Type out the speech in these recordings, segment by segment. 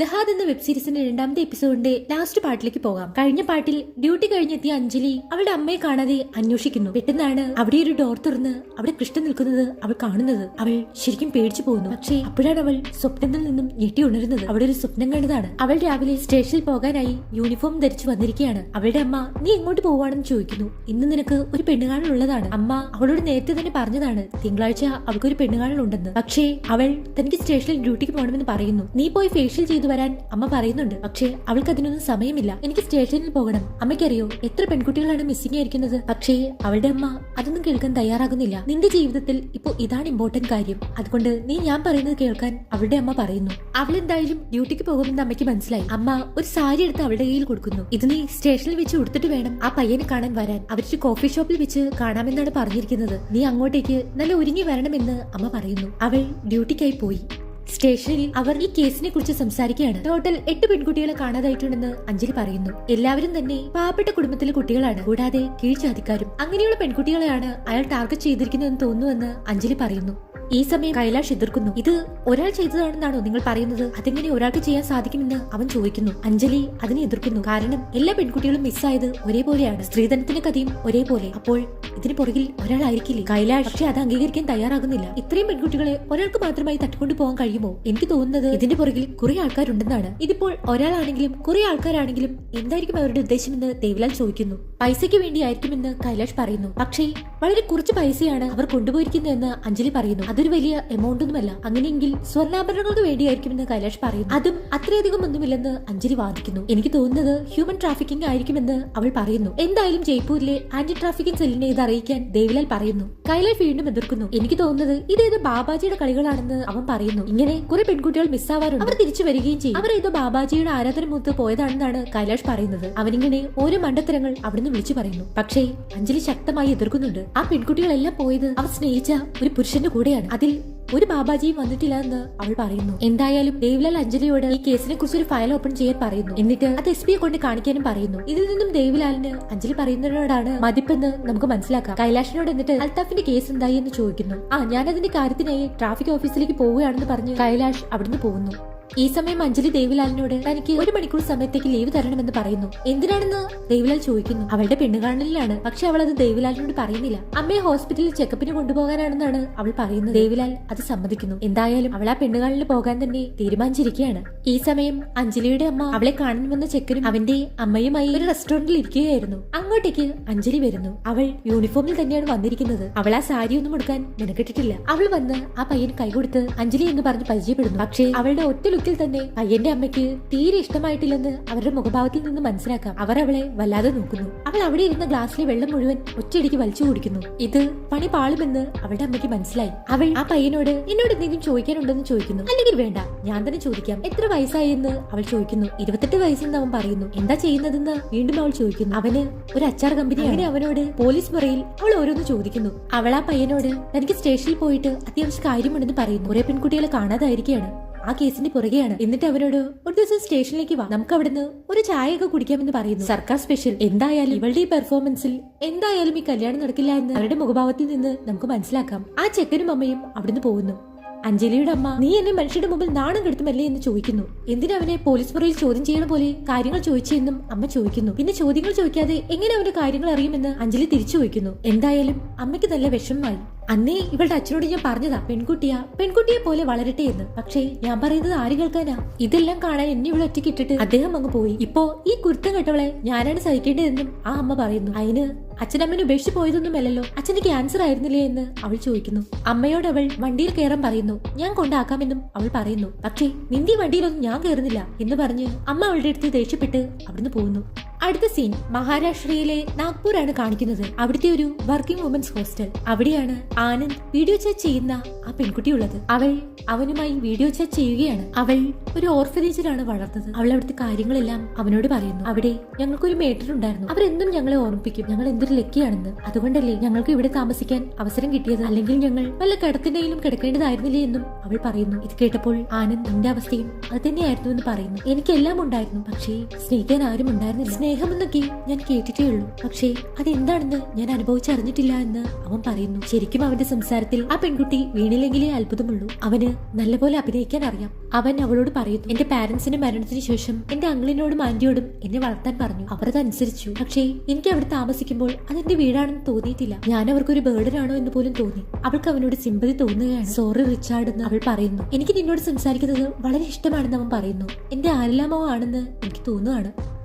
ദഹാദ് എന്ന വെബ് സീരീസിന്റെ രണ്ടാമത്തെ എപ്പിസോഡിന്റെ ലാസ്റ്റ് പാർട്ടിലേക്ക് പോകാം. കഴിഞ്ഞ പാട്ടിൽ ഡ്യൂട്ടി കഴിഞ്ഞെത്തിയ അഞ്ജലി അവളുടെ അമ്മയെ കാണാതെ അന്വേഷിക്കുന്നു. പെട്ടെന്നാണ് അവിടെ ഒരു ഡോർ തുറന്ന് അവിടെ കൃഷ്ണൻ നിൽക്കുന്നത് അവൾ കാണുന്നത്. അവൾ ശരിക്കും പേടിച്ചു പോകുന്നു. പക്ഷേ അപ്പോഴാണ് അവൾ സ്വപ്നത്തിൽ നിന്നും ഞെട്ടി ഉണരുന്നത്. അവിടെ ഒരു സ്വപ്നം കണ്ടതാണ്. അവൾ രാവിലെ സ്റ്റേഷനിൽ പോകാനായി യൂണിഫോം ധരിച്ചു വന്നിരിക്കുകയാണ്. അവളുടെ അമ്മ നീ എങ്ങോട്ട് പോവാണെന്ന് ചോദിക്കുന്നു. ഇന്ന് നിനക്ക് ഒരു പെണ്ണുകാണലുള്ളതാണ് അമ്മ അവളോട് നേരത്തെ തന്നെ പറഞ്ഞതാണ് തിങ്കളാഴ്ച അവൾക്കൊരു പെണ്ണുകാണലുണ്ടെന്ന് പക്ഷേ അവൾ തനിക്ക് സ്റ്റേഷനിൽ ഡ്യൂട്ടിക്ക് പോകണമെന്ന് പറയുന്നു. നീ പോയി ഫേഷ്യൽ ചെയ്തു? വരാൻ അമ്മ പറയുന്നുണ്ട്. പക്ഷേ അവൾക്ക് അതിനൊന്നും സമയമില്ല. എനിക്ക് സ്റ്റേഷനിൽ പോകണം. അമ്മയ്ക്കറിയോ എത്ര പെൺകുട്ടികളാണ് മിസ്സിംഗ് ആയിരിക്കുന്നത്? പക്ഷേ അവളുടെ അമ്മ അതൊന്നും കേൾക്കാൻ തയ്യാറാകുന്നില്ല. നിന്റെ ജീവിതത്തിൽ ഇപ്പോൾ ഇതാണ് ഇമ്പോർട്ടന്റ് കാര്യം. അതുകൊണ്ട് നീ ഞാൻ പറയുന്നത് കേൾക്കാൻ അവളുടെ അമ്മ പറയുന്നു. അവൾ എന്തായാലും ഡ്യൂട്ടിക്ക് പോകുമെന്ന് അമ്മയ്ക്ക് മനസ്സിലായി. അമ്മ ഒരു സാരി എടുത്ത് അവളുടെ കയ്യിൽ കൊടുക്കുന്നു. ഇത് നീ സ്റ്റേഷനിൽ വെച്ച് കൊടുത്തിട്ട് വേണം ആ പയ്യനെ കാണാൻ വരാൻ. അവരുടെ കോഫി ഷോപ്പിൽ വെച്ച് കാണാമെന്നാണ് പറഞ്ഞിരിക്കുന്നത്. നീ അങ്ങോട്ടേക്ക് നല്ല ഒരുങ്ങി വരണമെന്ന് അമ്മ പറയുന്നു. അവൾ ഡ്യൂട്ടിക്കായി പോയി. സ്റ്റേഷനിൽ അവർ ഈ കേസിനെ കുറിച്ച് സംസാരിക്കുകയാണ്. ടോട്ടൽ എട്ട് പെൺകുട്ടികളെ കാണാതായിട്ടുണ്ടെന്ന് അഞ്ജലി പറയുന്നു. എല്ലാവരും തന്നെ പാവപ്പെട്ട കുടുംബത്തിലെ കുട്ടികളാണ്. കൂടാതെ കീഴ്ജാതിക്കാരും അങ്ങനെയുള്ള പെൺകുട്ടികളെയാണ് അയാൾ ടാർഗറ്റ് ചെയ്തിരിക്കുന്നതെന്ന് തോന്നുന്നുവെന്ന് അഞ്ജലി പറയുന്നു. ഈ സമയം കൈലാഷ് എതിർക്കുന്നു. ഇത് ഒരാൾ ചെയ്തതാണെന്നാണോ നിങ്ങൾ പറയുന്നത്? അതെങ്ങനെ ഒരാൾക്ക് ചെയ്യാൻ സാധിക്കുമെന്ന് അവൻ ചോദിക്കുന്നു. അഞ്ജലി അതിനെ എതിർക്കുന്നു. കാരണം എല്ലാ പെൺകുട്ടികളും മിസ്സായത് ഒരേപോലെയാണ്. സ്ത്രീധനത്തിന്റെ കഥയും ഒരേപോലെ. അപ്പോൾ ഇതിന് പുറകിൽ ഒരാളായിരിക്കില്ലേ? കൈലാഷ് പക്ഷെ അത് അംഗീകരിക്കാൻ തയ്യാറാകുന്നില്ല. ഇത്രയും പെൺകുട്ടികളെ ഒരാൾക്ക് മാത്രമായി തട്ടിക്കൊണ്ടു പോകാൻ കഴിയുമോ? എനിക്ക് തോന്നുന്നത് ഇതിന്റെ പുറകിൽ കുറെ ആൾക്കാരുണ്ടെന്നാണ്. ഇതിപ്പോൾ ഒരാളാണെങ്കിലും കുറെ ആൾക്കാരാണെങ്കിലും എന്തായിരിക്കും അവരുടെ ഉദ്ദേശമെന്ന് ദേവിലാൽ ചോദിക്കുന്നു. പൈസയ്ക്ക് വേണ്ടിയായിരിക്കുമെന്ന് കൈലാഷ് പറയുന്നു. പക്ഷേ വളരെ കുറച്ച് പൈസയാണ് അവർ കൊണ്ടുപോയിരിക്കുന്നതെന്ന് അഞ്ജലി പറയുന്നു. അതൊരു വലിയ എമൗണ്ട് ഒന്നുമല്ല. അങ്ങനെയെങ്കിൽ സ്വർണാഭരണങ്ങൾക്ക് വേണ്ടിയായിരിക്കുമെന്ന് കൈലാഷ് പറയുന്നു. അതും അത്രയധികം ഒന്നുമില്ലെന്ന് അഞ്ജലി വാദിക്കുന്നു. എനിക്ക് തോന്നുന്നത് ഹ്യൂമൻ ട്രാഫിക്കിംഗ് ആയിരിക്കുമെന്ന് അവൾ പറയുന്നു. എന്തായാലും ജയ്പൂരിലെ ആന്റി ട്രാഫിക്കിംഗ് സെല്ലിനെ ഇത് അറിയിക്കാൻ ദേവിലാൽ പറയുന്നു. കൈലാഷ് വീണ്ടും എതിർക്കുന്നു. എനിക്ക് തോന്നുന്നത് ഇതേതോ ബാബാജിയുടെ കളികളാണെന്ന് അവൻ പറയുന്നു. ഇങ്ങനെ കുറെ പെൺകുട്ടികൾ മിസ്സാവാറുണ്ട് അവർ തിരിച്ചു വരികയും ചെയ്യും. അവർ ഏതോ ബാബാജിയുടെ ആരാധന മൂത്ത് പോയതാണെന്നാണ് കൈലാഷ് പറയുന്നത്. അവനിങ്ങനെ ഓരോ മണ്ടത്തരങ്ങൾ അവിടുന്ന് വിളിച്ചു പറയുന്നു. പക്ഷേ അഞ്ജലി ശക്തമായി എതിർക്കുന്നുണ്ട്. ആ പെൺകുട്ടികളെല്ലാം പോയത് അവർ സ്നേഹിച്ച ഒരു പുരുഷന്റെ കൂടെയാണ്. അതിൽ ഒരു ബാബാജിയും വന്നിട്ടില്ല എന്ന് അവൾ പറയുന്നു. എന്തായാലും ദേവിലാൽ അഞ്ജലിയോട് ഈ കേസിനെ കുറിച്ച് ഒരു ഫയൽ ഓപ്പൺ ചെയ്യാൻ പറയുന്നു. എന്നിട്ട് അത് എസ് പിയെ കൊണ്ട് കാണിക്കാനും പറയുന്നു. ഇതിൽ നിന്നും ദേവിലാലിന് അഞ്ജലി പറയുന്നതിനോടാണ് മതിപ്പെന്ന് നമുക്ക് മനസ്സിലാക്കാം. കൈലാഷിനോട് എന്നിട്ട് അൽത്താഫിന്റെ കേസ് എന്തായി എന്ന് ചോദിക്കുന്നു. ആ ഞാൻ അതിന്റെ കാര്യത്തിനായി ട്രാഫിക് ഓഫീസിലേക്ക് പോവുകയാണെന്ന് പറഞ്ഞ് കൈലാഷ് അവിടുന്ന് പോകുന്നു. ഈ സമയം അഞ്ജലി ദേവിലാലിനോട് തനിക്ക് ഒരു മണിക്കൂർ സമയത്തേക്ക് ലീവ് തരണമെന്ന് പറയുന്നു. എന്തിനാണെന്ന് ദേവിലാൽ ചോദിക്കുന്നു. അവളുടെ പെണ്ണുകാണലിലാണ് പക്ഷെ അവൾ അത് ദേവിലാലിനോട് പറയുന്നില്ല. അമ്മയെ ഹോസ്പിറ്റലിൽ ചെക്കപ്പിന് കൊണ്ടുപോകാനാണെന്നാണ് അവൾ പറയുന്നത്. ദേവിലാൽ അത് സമ്മതിക്കുന്നു. എന്തായാലും അവൾ ആ പെണ്ണുകാണലിൽ പോകാൻ തന്നെ തീരുമാനിച്ചിരിക്കുകയാണ്. ഈ സമയം അഞ്ജലിയുടെ അമ്മ അവളെ കാണാൻ വന്ന ചെക്കനും അവന്റെ അമ്മയുമായി ഒരു റെസ്റ്റോറന്റിൽ ഇരിക്കുകയായിരുന്നു. അങ്ങോട്ടേക്ക് അഞ്ജലി വരുന്നു. അവൾ യൂണിഫോമിൽ തന്നെയാണ് വന്നിരിക്കുന്നത്. അവൾ ആ സാരി ഒന്നും എടുക്കാൻ മെനക്കെട്ടിട്ടില്ല. അവൾ വന്ന് ആ പയ്യന് കൈകൊടുത്ത് അഞ്ജലി എന്ന് പറഞ്ഞ് പരിചയപ്പെടുന്നു. പക്ഷേ അവളുടെ ഒറ്റ ലുക്കിൽ തന്നെ പയ്യന്റെ അമ്മയ്ക്ക് തീരെ ഇഷ്ടമായിട്ടില്ലെന്ന് അവരുടെ മുഖഭാവത്തിൽ നിന്ന് മനസ്സിലാക്കാം. അവർ അവളെ വല്ലാതെ നോക്കുന്നു. അവൾ അവിടെ ഇരുന്ന ഗ്ലാസ്സിലെ വെള്ളം മുഴുവൻ ഒറ്റയടിക്ക് വലിച്ചു കുടിക്കുന്നു. ഇത് പണി പാളുമെന്ന് അവളുടെ അമ്മയ്ക്ക് മനസ്സിലായി. അവൾ ആ പയ്യനോട് എന്നോട് എന്തെങ്കിലും ചോദിക്കാനുണ്ടെന്ന് ചോദിക്കുന്നു. അല്ലെങ്കിൽ വേണ്ട ഞാൻ തന്നെ ചോദിക്കാം. എത്ര വയസ്സായി? എന്ന് അവൾ ചോദിക്കുന്നു. ഇരുപത്തെട്ട് വയസ്സെന്ന് അവൻ പറയുന്നു. എന്താ ചെയ്യുന്നതെന്ന്? വീണ്ടും അവൾ ചോദിക്കുന്നു. അവന് ഒരു അച്ചാർ കമ്പനി അങ്ങനെ അവനോട് പോലീസ് മുറയിൽ അവൾ ഓരോന്ന് ചോദിക്കുന്നു. അവൾ ആ പയ്യനോട് തനിക്ക് സ്റ്റേഷനിൽ പോയിട്ട് അത്യാവശ്യം കാര്യമുണ്ടെന്ന് പറയുന്നു. കുറെ പെൺകുട്ടികളെ കാണാതായിരിക്കുകയാണ് ആ കേസിന്റെ പുറകെയാണ്. എന്നിട്ട് അവരോട് ഒരു ദിവസം സ്റ്റേഷനിലേക്ക് വാ. നമുക്ക് അവിടുന്ന് ഒരു ചായയൊക്കെ കുടിക്കാമെന്ന് പറയുന്നു. സർക്കാർ സ്പെഷ്യൽ എന്തായാലും ഇവളുടെ ഈ പെർഫോമൻസിൽ എന്തായാലും ഈ കല്യാണം നടക്കില്ല എന്ന് അവരുടെ മുഖഭാവത്തിൽ നിന്ന് നമുക്ക് മനസ്സിലാക്കാം. ആ ചെക്കനും അമ്മയും അവിടുന്ന് പോകുന്നു. അഞ്ജലിയുടെ അമ്മ നീ എന്നെ മനുഷ്യരുടെ മുമ്പിൽ നാണം കെടുത്തുമല്ലേ എന്ന് ചോദിക്കുന്നു. എന്തിനാ അവനെ പോലീസ് മുറിയിൽ ചോദ്യം ചെയ്യണ പോലെ കാര്യങ്ങൾ ചോദിച്ചെന്നും അമ്മ ചോദിക്കുന്നു. പിന്നെ ചോദ്യങ്ങൾ ചോദിക്കാതെ എങ്ങനെ അവന്റെ കാര്യങ്ങൾ അറിയുമെന്ന് അഞ്ജലി തിരിച്ചു ചോദിക്കുന്നു. എന്തായാലും അമ്മയ്ക്ക് നല്ല വിഷമമായി. അന്നേ ഇവളുടെ അച്ഛനോട് ഞാൻ പറഞ്ഞതാ പെൺകുട്ടിയാ പെൺകുട്ടിയെ പോലെ വളരട്ടെ എന്ന്. പക്ഷേ ഞാൻ പറയുന്നത് ആര് കേൾക്കാനാ? ഇതെല്ലാം കാണാൻ എന്നെ ഇവിടെ ഒറ്റയ്ക്ക് ഇട്ടിട്ട് അദ്ദേഹം അങ്ങ് പോയി. ഇപ്പോ ഈ കുരുത്തം കെട്ടവളെ ഞാനാണ് സഹിക്കേണ്ടതെന്നും ആ അമ്മ പറയുന്നു. അതിന് അച്ഛനമ്മനെ ഉപേക്ഷിച്ച് പോയതൊന്നുമല്ലല്ലോ അച്ഛന് ക്യാൻസർ ആയിരുന്നില്ലേ എന്ന് അവൾ ചോദിക്കുന്നു. അമ്മയോട് അവൾ വണ്ടിയിൽ കയറാൻ പറയുന്നു. ഞാൻ കൊണ്ടാക്കാമെന്നും അവൾ പറയുന്നു. പക്ഷേ നിന്റെ വണ്ടിയിലൊന്നും ഞാൻ കയറുന്നില്ല എന്ന് പറഞ്ഞ് അമ്മ അവളുടെ അടുത്ത് ദേഷ്യപ്പെട്ട് അവിടുന്ന് പോകുന്നു. അടുത്ത സീൻ മഹാരാഷ്ട്രയിലെ നാഗ്പൂരാണ് കാണിക്കുന്നത്. അവിടുത്തെ ഒരു വർക്കിംഗ് വുമൻസ് ഹോസ്റ്റൽ. അവിടെയാണ് ആനന്ദ് വീഡിയോ ചാറ്റ് ചെയ്യുന്ന ആ പെൺകുട്ടി ഉള്ളത് അവൾ അവനുമായി വീഡിയോ ചാറ്റ് ചെയ്യുകയാണ്. അവൾ ഒരു ഓർഫനേജിലാണ് വളർന്നത്. അവൾ അവിടുത്തെ കാര്യങ്ങളെല്ലാം അവനോട് പറയുന്നു. അവിടെ ഞങ്ങൾക്കൊരു മേട്ടർ ഉണ്ടായിരുന്നു. അവരെന്നും ഞങ്ങളെ ഓർമ്മിപ്പിക്കും. ഞങ്ങൾ എന്തൊരു ലക്കിയാണെന്ന്. അതുകൊണ്ടല്ലേ ഞങ്ങൾക്ക് ഇവിടെ താമസിക്കാൻ അവസരം കിട്ടിയത്? അല്ലെങ്കിൽ ഞങ്ങൾ വല്ല കിടത്തിന്റെയിലും കിടക്കേണ്ടതായിരുന്നില്ലേ എന്നും അവൾ പറയുന്നു. ഇത് കേട്ടപ്പോൾ ആനന്ദ് നിന്റെ അവസ്ഥയും അത് തന്നെയായിരുന്നു എന്ന് പറയുന്നു. എനിക്കെല്ലാം ഉണ്ടായിരുന്നു. പക്ഷേ സ്നേഹിക്കാൻ ആരും ഉണ്ടായിരുന്നില്ല. സ്നേഹമെന്നൊക്കെ ഞാൻ കേട്ടിട്ടേ ഉള്ളൂ പക്ഷേ അതെന്താണെന്ന് ഞാൻ അനുഭവിച്ചറിഞ്ഞിട്ടില്ല എന്ന് അവൻ പറയുന്നു. ശരിക്കും അവന്റെ സംസാരത്തിൽ ആ പെൺകുട്ടി വീണില്ലെങ്കിലേ അത്ഭുതമുള്ളൂ. അവന് നല്ലപോലെ അഭിനയിക്കാൻ അറിയാം. അവൻ അവളോട് പറയുന്നു എന്റെ പാരന്റ്സിന്റെ മരണത്തിന് ശേഷം എന്റെ അങ്കിളിനോടും ആന്റിയോടും എന്നെ വളർത്താൻ പറഞ്ഞു. അവർ അതനുസരിച്ചു പക്ഷേ എനിക്ക് അവിടെ താമസിക്കുമ്പോൾ അതെന്റെ വീടാണെന്ന് തോന്നിയിട്ടില്ല. ഞാൻ അവർക്കൊരു ബേർഡനാണോ എന്ന് പോലും തോന്നി. അവൾക്ക് അവനോട് സിമ്പതി തോന്നുകയാണ്. സോറി റിച്ചാർഡ് എന്ന് അവൾ പറയുന്നു. എനിക്ക് നിന്നോട് സംസാരിക്കുന്നത് വളരെ ഇഷ്ടമാണെന്ന് അവൻ പറയുന്നു. എന്റെ ആരെല്ലാമോ ആണെന്ന് എനിക്ക് തോന്നുകയാണ്.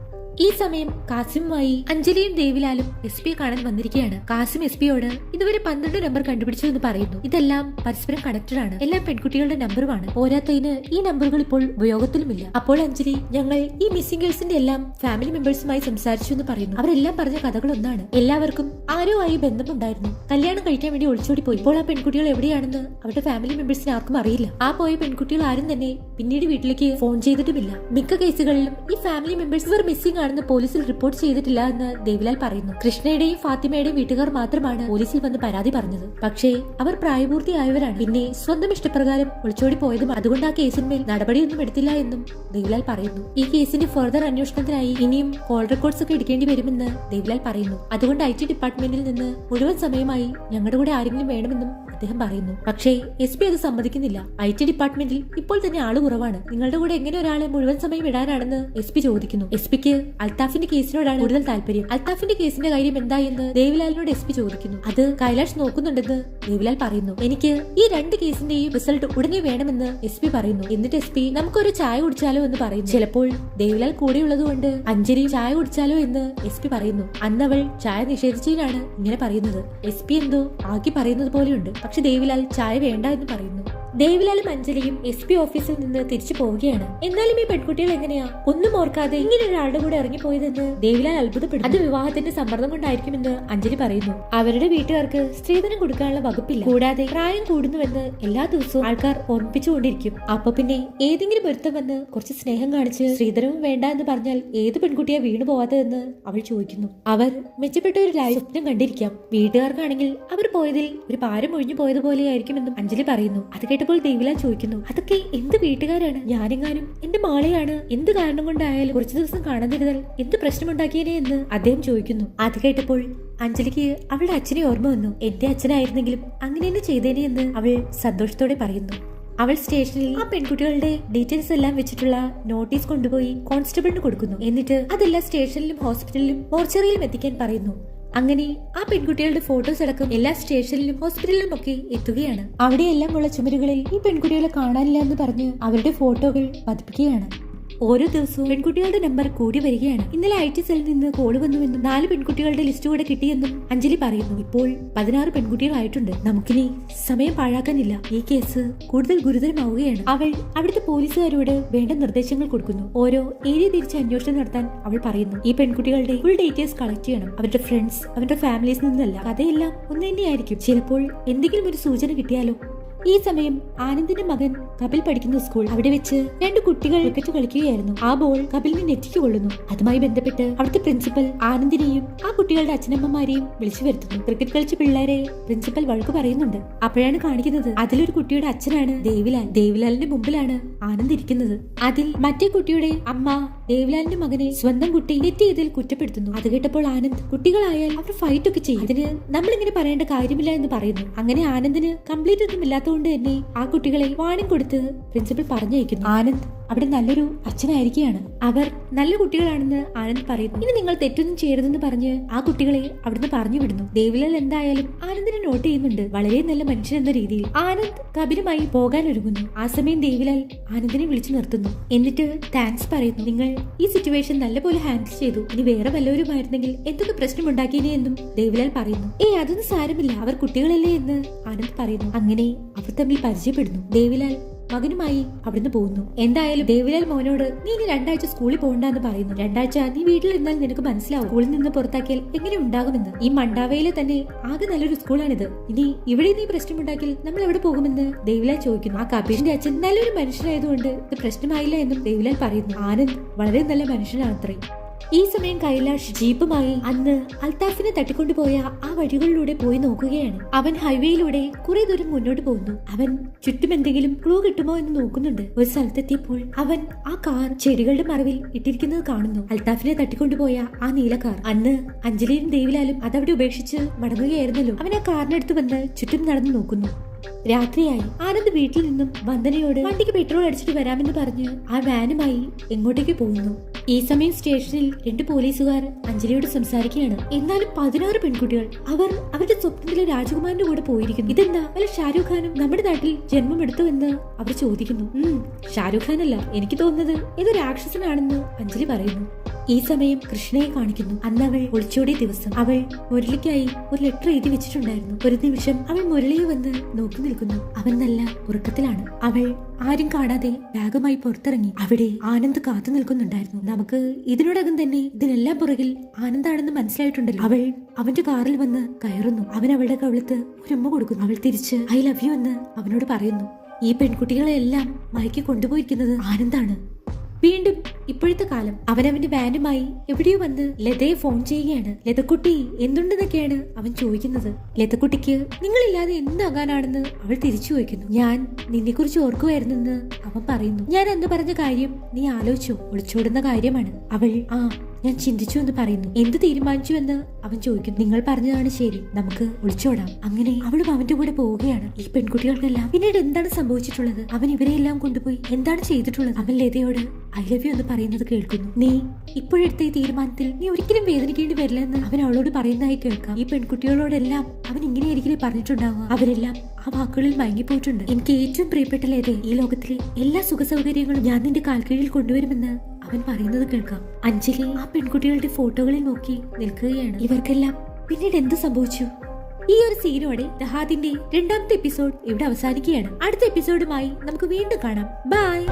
ഈ സമയം കാസിമുമായി അഞ്ജലിയും ദേവിലാലും എസ് പിയെ കാണാൻ വന്നിരിക്കുകയാണ്. കാസിം എസ് പിയോട് ഇതുവരെ പന്ത്രണ്ട് നമ്പർ കണ്ടുപിടിച്ചു എന്ന് പറയുന്നു. ഇതെല്ലാം പരസ്പരം കണക്റ്റഡ് ആണ്. എല്ലാ പെൺകുട്ടികളുടെ നമ്പറുമാണ്. പോരാത്തതിന് ഈ നമ്പറുകൾ ഇപ്പോൾ ഉപയോഗത്തിലുമില്ല. അപ്പോൾ അഞ്ജലി ഞങ്ങൾ ഈ മിസ്സിംഗ് ഗേൾസിന്റെ എല്ലാം ഫാമിലി മെമ്പേഴ്സുമായി സംസാരിച്ചു എന്ന് പറയുന്നു. അവരെല്ലാം പറഞ്ഞ കഥകൾ ഒന്നാണ് എല്ലാവർക്കും ആരോ ആയി ബന്ധമുണ്ടായിരുന്നു. കല്യാണം കഴിക്കാൻ വേണ്ടി ഒളിച്ചോടി പോയി ഇപ്പോൾ ആ പെൺകുട്ടികൾ എവിടെയാണെന്ന് അവരുടെ ഫാമിലി മെമ്പേഴ്സിന് ആർക്കും അറിയില്ല. ആ പോയ പെൺകുട്ടികൾ ആരും തന്നെ പിന്നീട് വീട്ടിലേക്ക് ഫോൺ ചെയ്തിട്ടുമില്ല. മിക്ക കേസുകളിലും ഈ ഫാമിലി മെമ്പേഴ്സ് ഇവർ മിസ്സിംഗ് ആണെന്ന് പോലീസിൽ റിപ്പോർട്ട് ചെയ്തിട്ടില്ല എന്ന് ദേവിലാൽ പറയുന്നു. കൃഷ്ണയുടെയും ഫാത്തിമയുടെയും വീട്ടുകാർ മാത്രമാണ് പോലീസിൽ വന്ന് പരാതി പറഞ്ഞത്. പക്ഷേ അവർ പ്രായപൂർത്തിയായവരാണ്. പിന്നെ സ്വന്തം ഇഷ്ടപ്രകാരം ഒളിച്ചോടി പോയതും അതുകൊണ്ട് ആ കേസിന്മേൽ നടപടിയൊന്നും എടുത്തില്ല എന്നും ദേവിലാൽ പറയുന്നു. ഈ കേസിന്റെ ഫർദർ അന്വേഷണത്തിനായി ഇനിയും കോൾ റെക്കോർഡ്സ് ഒക്കെ എടുക്കേണ്ടി വരുമെന്ന് ദേവിലാൽ പറയുന്നു. അതുകൊണ്ട് ഐ ടി ഡിപ്പാർട്ട്മെന്റിൽ നിന്ന് മുഴുവൻ സമയമായി ഞങ്ങളുടെ കൂടെ ആരെങ്കിലും വേണമെന്നും അദ്ദേഹം പറയുന്നു. പക്ഷേ എസ് പി അത് സമ്മതിക്കുന്നില്ല. ഐ ടി ഡിപ്പാർട്ട്മെന്റിൽ ഇപ്പോൾ തന്നെ ആൾ കുറവാണ്. നിങ്ങളുടെ കൂടെ എങ്ങനെ ഒരാളെ മുഴുവൻ സമയം ഇടാനാണെന്ന് എസ് പി ചോദിക്കുന്നു. എസ് പിക്ക് അൽത്താഫിന്റെ കേസിനോടാണ് കൂടുതൽ താല്പര്യം. അൽത്താഫിന്റെ കേസിന്റെ കാര്യം എന്തായെന്ന് ദേവിലാലിനോട് എസ് പി ചോദിക്കുന്നു. അത് കൈലാഷ് നോക്കുന്നുണ്ടെന്ന് ദേവിലാൽ പറയുന്നു. എനിക്ക് ഈ രണ്ട് കേസിന്റെയും റിസൾട്ട് ഉടനെ വേണമെന്ന് എസ് പി പറയുന്നു. എന്നിട്ട് എസ് പി നമുക്കൊരു ചായ കുടിച്ചാലോ എന്ന് പറയുന്നു. ചിലപ്പോൾ ദേവിലാൽ കൂടെയുള്ളത് കൊണ്ട് അഞ്ജലി ചായ കുടിച്ചാലോ എന്ന് എസ് പി പറയുന്നു. അന്നവൾ ചായ നിഷേധിച്ചതിനാണ് ഇങ്ങനെ പറയുന്നത്. എസ് പി എന്തോ ആക്കി പറയുന്നത് പോലെയുണ്ട്. പക്ഷെ ദേവിലാൽ ചായ വേണ്ട എന്ന് പറയുന്നു. ദേവിലാലും അഞ്ജലിയും എസ് പി ഓഫീസിൽ നിന്ന് തിരിച്ചു പോവുകയാണ്. എന്നാലും ഈ പെൺകുട്ടികൾ എങ്ങനെയാ? ഒന്നും ഓർക്കാതെ ഇങ്ങനെ ഒരാളുടെ കൂടെ ഇറങ്ങിപ്പോയതെന്ന് ദേവിലാൽ അത്ഭുതപ്പെടും അത് വിവാഹത്തിന്റെ സമ്മർദ്ദം കൊണ്ടായിരിക്കുമെന്ന് അഞ്ജലി പറയുന്നു. അവരുടെ വീട്ടുകാർക്ക് സ്ത്രീധനം കൊടുക്കാനുള്ള വകുപ്പില്ല. കൂടാതെ പ്രായം കൂടുന്നുവെന്ന് എല്ലാ ദിവസവും ആൾക്കാർ ഓർമ്മിപ്പിച്ചുകൊണ്ടിരിക്കും. അപ്പൊ പിന്നെ ഏതെങ്കിലും ഒരുത്തം വന്ന് കുറച്ച് സ്നേഹം കാണിച്ച് സ്ത്രീധനവും വേണ്ട എന്ന് പറഞ്ഞാൽ ഏത് പെൺകുട്ടിയാ വീണു പോവാത്തതെന്ന് അവൾ ചോദിക്കുന്നു. അവർ മെച്ചപ്പെട്ട ഒരു ലൈഫ് സ്വപ്നം കണ്ടിരിക്കാം. വീട്ടുകാർക്കാണെങ്കിൽ അവർ പോയതിൽ ഒരു പാരം ഒഴിഞ്ഞു പോയതുപോലെ പോലെയായിരിക്കുമെന്നും അഞ്ജലി പറയുന്നു. അത് കേട്ടപ്പോൾ ദേവിലാൽ ചോദിക്കുന്നു. അതൊക്കെ എന്ത് വീട്ടുകാരാണ്? ഞാനെങ്ങാനും? എന്റെ മാളയാണ്? എന്ത് കാരണം കൊണ്ടായാലും കുറച്ചു ദിവസം കാണാതിരുന്നാൽ എന്ത് പ്രശ്നമുണ്ടാക്കിയേനെ എന്ന്? അദ്ദേഹം ചോദിക്കുന്നു. അത് കേട്ടപ്പോൾ അഞ്ജലിക്ക് അവളുടെ അച്ഛനെ ഓർമ്മ വന്നു. എന്റെ അച്ഛനായിരുന്നെങ്കിലും അങ്ങനെ തന്നെ ചെയ്തേനെ എന്ന് അവൾ സന്തോഷത്തോടെ പറയുന്നു. അവൾ സ്റ്റേഷനിൽ ആ പെൺകുട്ടികളുടെ ഡീറ്റെയിൽസ് എല്ലാം വെച്ചിട്ടുള്ള നോട്ടീസ് കൊണ്ടുപോയി കോൺസ്റ്റബിളിന് കൊടുക്കുന്നു. എന്നിട്ട് അതെല്ലാം സ്റ്റേഷനിലും ഹോസ്പിറ്റലിലും മോർച്ചറിയിലും എത്തിക്കാൻ പറയുന്നു. അങ്ങനെ ആ പെൺകുട്ടികളുടെ ഫോട്ടോസ് അടക്കം എല്ലാ സ്റ്റേഷനിലും ഹോസ്പിറ്റലിലും ഒക്കെ എത്തുകയാണ്. അവിടെയെല്ലാം ഉള്ള ചുമരുകളിൽ ഈ പെൺകുട്ടികളെ കാണാനില്ല എന്ന് പറഞ്ഞ് അവരുടെ ഫോട്ടോകൾ പതിപ്പിക്കുകയാണ്. ഓരോ ദിവസവും പെൺകുട്ടികളുടെ നമ്പർ കൂടി വരികയാണ്. ഇന്നലെ ഐ ടി സെല്ലിൽ നിന്ന് കോൾ വന്നുവെന്നും നാല് പെൺകുട്ടികളുടെ ലിസ്റ്റ് കൂടെ കിട്ടിയെന്നും അഞ്ജലി പറയുന്നു. ഇപ്പോൾ പതിനാറ് പെൺകുട്ടികളായിട്ടുണ്ട്. നമുക്കിനി സമയം പാഴാക്കാനില്ല. ഈ കേസ് കൂടുതൽ ഗുരുതരമാവുകയാണ്. അവൾ അവിടുത്തെ പോലീസുകാരോട് വേണ്ട നിർദ്ദേശങ്ങൾ കൊടുക്കുന്നു. ഓരോ ഏരിയ തിരിച്ച് അന്വേഷണം നടത്താൻ അവൾ പറയുന്നു. ഈ പെൺകുട്ടികളുടെ ഫുൾ ഡീറ്റെയിൽസ് കളക്ട് ചെയ്യണം. അവരുടെ ഫ്രണ്ട്സ് അവരുടെ ഫാമിലീസ് നിന്നല്ല. കഥയെല്ലാം ഒന്ന് തന്നെയായിരിക്കും ചിലപ്പോൾ എന്തെങ്കിലും ഒരു സൂചന കിട്ടിയാലോ? ഈ സമയം ആനന്ദിന്റെ മകൻ കപിൽ പഠിക്കുന്ന സ്കൂൾ അവിടെ വെച്ച് രണ്ട് കുട്ടികൾ ക്രിക്കറ്റ് കളിക്കുകയായിരുന്നു. ആ ബോൾ കപിലിനെ നെറ്റിക്ക് കൊള്ളുന്നു അതുമായി ബന്ധപ്പെട്ട് അവിടുത്തെ പ്രിൻസിപ്പൽ ആനന്ദിനെയും ആ കുട്ടികളുടെ അച്ഛനമ്മമാരെയും വിളിച്ചു വരുത്തുന്നു. ക്രിക്കറ്റ് കളിച്ച പിള്ളേരെ പ്രിൻസിപ്പൽ വഴക്ക് പറയുന്നുണ്ട്. അപ്പോഴാണ് കാണിക്കുന്നത് അതിലൊരു കുട്ടിയുടെ അച്ഛനാണ് ദേവിലാൽ. ദേവിലാലിന്റെ മുമ്പിലാണ് ആനന്ദ് ഇരിക്കുന്നത്. അതിൽ മറ്റേ കുട്ടിയുടെ അമ്മ ദേവിലാലിന്റെ മകനെ സ്വന്തം കുട്ടി നെറ്റ് കുറ്റപ്പെടുത്തുന്നു. അത് കേട്ടപ്പോൾ ആനന്ദ് കുട്ടികളായാൽ അവർ ഫൈറ്റ് ഒക്കെ ചെയ്യും. അതിന് നമ്മളിങ്ങനെ പറയേണ്ട കാര്യമില്ല എന്ന് പറയുന്നു. അങ്ങനെ ആനന്ദിന് കംപ്ലീറ്റ് ഒന്നും ഇല്ലാത്തതുകൊണ്ട് തന്നെ ആ കുട്ടികളെ വാണിംഗ് കൊടുത്ത് പ്രിൻസിപ്പൽ പറഞ്ഞയക്കുന്നു. ആനന്ദ് അവിടെ നല്ലൊരു അച്ഛനായിരിക്കുകയാണ്. അവർ നല്ല കുട്ടികളാണെന്ന് ആനന്ദ് പറയുന്നു. ഇനി നിങ്ങൾ തെറ്റൊന്നും ചെയ്യരുതെന്ന് പറഞ്ഞ് ആ കുട്ടികളെ അവിടുന്ന് പറഞ്ഞു വിടുന്നു. ദേവിലാൽ എന്തായാലും ആനന്ദിനെ നോട്ട് ചെയ്യുന്നുണ്ട്. വളരെ നല്ല മനുഷ്യൻ എന്ന രീതിയിൽ ആനന്ദ് കബിനുമായി പോകാൻ ഒരുങ്ങുന്നു. ആ സമയം ദേവിലാൽ ആനന്ദിനെ വിളിച്ചു നിർത്തുന്നു. എന്നിട്ട് താങ്ക്സ് പറയുന്നു. നിങ്ങൾ ഈ സിറ്റുവേഷൻ നല്ലപോലെ ഹാൻഡിൽ ചെയ്തു. ഇനി വേറെ വല്ലവരുമായിരുന്നെങ്കിൽ എന്തൊക്കെ പ്രശ്നം ഉണ്ടാക്കിയേ എന്നും ദേവിലാൽ പറയുന്നു. ഏയ് അതൊന്നും സാരമില്ല. അവർ കുട്ടികളല്ലേ എന്ന് ആനന്ദ് പറയുന്നു. അങ്ങനെ അവർ തമ്മിൽ പരിചയപ്പെടുന്നു. ദേവിലാൽ മകനുമായി അവിടുന്ന് പോകുന്നു. എന്തായാലും ദേവിലാൽ മോനോട് നീ ഇനി രണ്ടാഴ്ച സ്കൂളിൽ പോകണ്ടെന്ന് പറയുന്നു. രണ്ടാഴ്ച നീ വീട്ടിൽ നിന്നാൽ നിനക്ക് മനസ്സിലാവും സ്കൂളിൽ നിന്ന് പുറത്താക്കിയാൽ എങ്ങനെ ഉണ്ടാകുമെന്ന്. ഈ മണ്ടാവയിലെ തന്നെ ആകെ നല്ലൊരു സ്കൂളാണിത്. ഇനി ഇവിടെ നീ പ്രശ്നമുണ്ടാക്കിയാൽ നമ്മൾ എവിടെ പോകുമെന്ന് ദേവിലാൽ ചോദിക്കുന്നു. ആ കബീഷിന്റെ അച്ഛൻ നല്ലൊരു മനുഷ്യനായതുകൊണ്ട് ഇത് പ്രശ്നമായില്ല എന്നും ദേവിലാൽ പറയുന്നു. ആനന്ദ് വളരെ നല്ല മനുഷ്യനാണത്രേ ഈ സമയം കൈലാഷ് ജീപ്പുമായി അന്ന് അൽത്താഫിനെ തട്ടിക്കൊണ്ടുപോയ ആ വഴികളിലൂടെ പോയി നോക്കുകയാണ്. അവൻ ഹൈവേയിലൂടെ കുറെ ദൂരം മുന്നോട്ട് പോകുന്നു. അവൻ ചുറ്റും എന്തെങ്കിലും ക്ലൂ കിട്ടുമോ എന്ന് നോക്കുന്നുണ്ട്. ഒരു സ്ഥലത്തെത്തിയപ്പോൾ അവൻ ആ കാർ ചെടികളുടെ മറവിൽ ഇട്ടിരിക്കുന്നത് കാണുന്നു. അൽത്താഫിനെ തട്ടിക്കൊണ്ടുപോയ ആ നീല കാർ അന്ന് അഞ്ജലിയും ദേവിലാലും അതവിടെ ഉപേക്ഷിച്ച് മടങ്ങുകയായിരുന്നല്ലോ. അവൻ ആ കാറിനടുത്ത് വന്ന് ചുറ്റും നടന്നു നോക്കുന്നു. രാത്രിയായി. ആനന്ദ് വീട്ടിൽ നിന്നും വന്ദനയോട് വണ്ടിക്ക് പെട്രോൾ അടിച്ചിട്ട് വരാമെന്ന് പറഞ്ഞ് ആ വാനുമായി എങ്ങോട്ടേക്ക് പോകുന്നു? ഈ സമയം സ്റ്റേഷനിൽ രണ്ട് പോലീസുകാർ അഞ്ജലിയോട് സംസാരിക്കുകയാണ്. എന്നാലും പതിനാറ് പെൺകുട്ടികൾ അവർ അവരുടെ സ്വപ്നത്തിലെ രാജകുമാരന്റെ കൂടെ പോയിരിക്കുന്നു. ഇതെന്താ? വല്ല ഷാരൂഖ് ഖാനും നമ്മുടെ നാട്ടിൽ ജന്മമെടുത്തു എന്ന് അവർ ചോദിക്കുന്നു. ഷാരൂഖ് ഖാൻ അല്ല എനിക്ക് തോന്നുന്നത് ഏതോ രാക്ഷസനാണെന്ന് അഞ്ജലി പറയുന്നു. ഈ സമയം കൃഷ്ണയെ കാണിക്കുന്നു. അന്ന് അവൾ ഒളിച്ചോടിയ ദിവസം അവൾ മുരളിക്കായി ഒരു ലെറ്റർ എഴുതി വെച്ചിട്ടുണ്ടായിരുന്നു. ഒരു നിമിഷം അവൾ മുരളിയെ വന്ന് നോക്കി നിൽക്കുന്നു. അവൻ നല്ല ഉറക്കത്തിലാണ്. അവൾ ആരും കാണാതെ ബാഗുമായി പുറത്തിറങ്ങി അവിടെ ആനന്ദ് കാത്തു നിൽക്കുന്നുണ്ടായിരുന്നു. നമുക്ക് ഇതിനോടകം തന്നെ ഇതിനെല്ലാം പുറകിൽ ആനന്ദാണെന്ന് മനസ്സിലായിട്ടുണ്ടല്ലോ. അവൾ അവന്റെ കാറിൽ വന്ന് കയറുന്നു. അവൻ അവളുടെ കവിളത്ത് ഒരു കൊടുക്കുന്നു. അവൾ തിരിച്ച് ഐ ലവ് യു എന്ന് അവനോട് പറയുന്നു. ഈ പെൺകുട്ടികളെല്ലാം മയക്കി കൊണ്ടുപോയിരിക്കുന്നത് ആനന്ദാണ്. വീണ്ടും ഇപ്പോഴത്തെ കാലം. അവനവന്റെ വാനുമായി എവിടെയോ വന്ന് ലതയെ ഫോൺ ചെയ്യുകയാണ്. ലതക്കുട്ടി എന്തുണ്ടെന്നൊക്കെയാണ് അവൻ ചോദിക്കുന്നത്? ലതക്കുട്ടിക്ക് നിങ്ങളില്ലാതെ എന്താകാനാണെന്ന് അവൾ തിരിച്ചു ചോദിക്കുന്നു. ഞാൻ നിന്നെ കുറിച്ച് ഓർക്കുമായിരുന്നെന്ന് അവൻ പറയുന്നു. ഞാൻ അന്ന് പറഞ്ഞ കാര്യം നീ ആലോചിച്ചോ? ഒളിച്ചോടുന്ന കാര്യമാണ്. അവൾ ആ ഞാൻ ചിന്തിച്ചു എന്ന് പറയുന്നു. എന്ത് തീരുമാനിച്ചു എന്ന് അവൻ ചോദിക്കുന്നു. നിങ്ങൾ പറഞ്ഞതാണ് ശരി. നമുക്ക് ഒളിച്ചോടാം അങ്ങനെ അവളും അവന്റെ കൂടെ പോവുകയാണ്. ഈ പെൺകുട്ടികൾക്കെല്ലാം പിന്നീട് എന്താണ് സംഭവിച്ചിട്ടുള്ളത്? അവൻ ഇവരെയെല്ലാം കൊണ്ടുപോയി എന്താണ് ചെയ്തിട്ടുള്ളത്? അവൻ ലതയോട് ഐ ലവ് യു എന്ന് പറയുന്നത് കേൾക്കുന്നു. നീ ഇപ്പോഴെടുത്ത ഈ തീരുമാനത്തിൽ നീ ഒരിക്കലും വേദനിക്കേണ്ടി വരില്ല എന്ന് അവൻ അവളോട് പറയുന്നതായി കേൾക്കാം. ഈ പെൺകുട്ടികളോടെല്ലാം അവൻ ഇങ്ങനെയായിരിക്കും പറഞ്ഞിട്ടുണ്ടാവുക. അവരെല്ലാം ആ വാക്കുകളിൽ മയങ്ങിപ്പോയിട്ടുണ്ട്. എനിക്ക് ഏറ്റവും പ്രിയപ്പെട്ട ലതേ ഈ ലോകത്തിലെ എല്ലാ സുഖ സൗകര്യങ്ങളും ഞാൻ നിന്റെ കാൽക്കീഴിൽ കൊണ്ടുവരുമെന്ന് അവൻ പറയുന്നത് കേൾക്കാം. അഞ്ജലി ആ പെൺകുട്ടികളുടെ ഫോട്ടോകളിൽ നോക്കി നിൽക്കുകയാണ്. ഇവർക്കെല്ലാം പിന്നീട് എന്ത് സംഭവിച്ചു? ഈ ഒരു സീനോടെ ദഹാദിന്റെ രണ്ടാമത്തെ എപ്പിസോഡ് ഇവിടെ അവസാനിക്കുകയാണ്. അടുത്ത എപ്പിസോഡുമായി നമുക്ക് വീണ്ടും കാണാം. ബൈ.